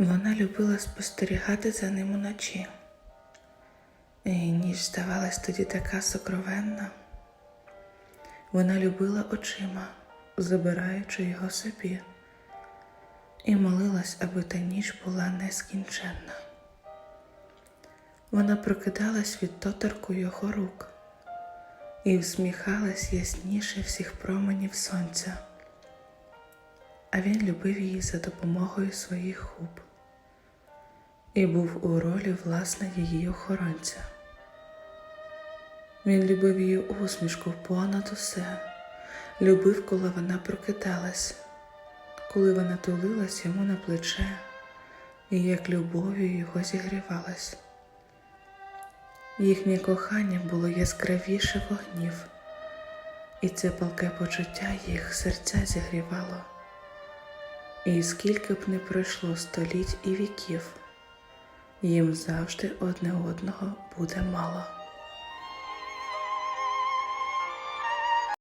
Вона любила спостерігати за ним уночі. І ніч здавалась тоді така сокровенна. Вона любила очима, забираючи його собі, і молилась, аби та ніч була нескінченна. Вона прокидалась від доторку його рук і всміхалась ясніше всіх променів сонця, а він любив її за допомогою своїх губ і був у ролі власне її охоронця. Він любив її усмішку понад усе, любив, коли вона прокидалась, коли вона тулилась йому на плече, і як любов'ю його зігрівалась. Їхнє кохання було яскравіше вогнів, і це палке почуття їх серця зігрівало. І скільки б не пройшло століть і віків, їм завжди одне одного буде мало.